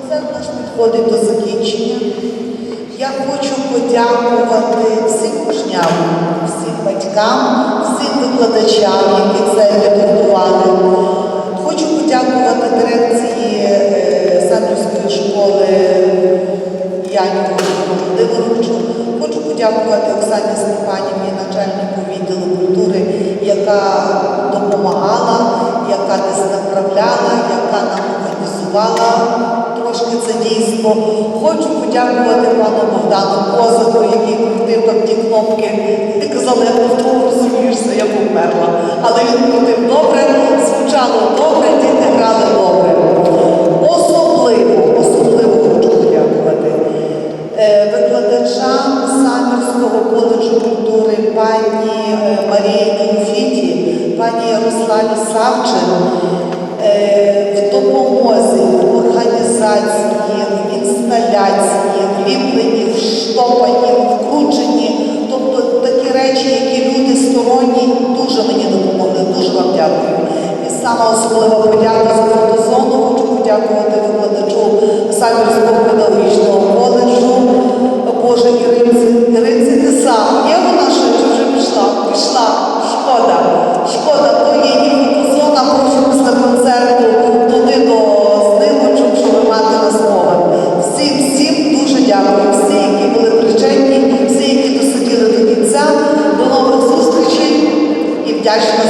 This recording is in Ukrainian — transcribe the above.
Концерт наш підходить до закінчення. Я хочу подякувати всім учням, всім батькам, всім викладачам, які це підготували. Хочу подякувати дирекції е, школи Яніку Володимировичу. Хочу подякувати Оксані Степанівні, начальнику відділу культури, яка допомагала, яка десь направляла, яка нам організувала трошки це дійство. Хочу подякувати пану Богдану Козаку, який крутив там ті кнопки. Ти казали, повторно розумієшся, я померла. Але він крутив добре, звучало добре, діти грали добре. Особливо, особливо хочу подякувати е, викладачам Самірського коледжу культури пані е, Марії Неофіті, пані Ярославі Савчин е, в допомозі, ліпленні, в штопанні, в вкрученні. Тобто такі речі, які люди сторонні дуже мені допомогли. Дуже вам дякую. І саме особлива подяка за фотозону. Хочу подякувати викладачу Самірського педагогічного коледжу. Боже, Іринці, Іринці ти сам. 家吃的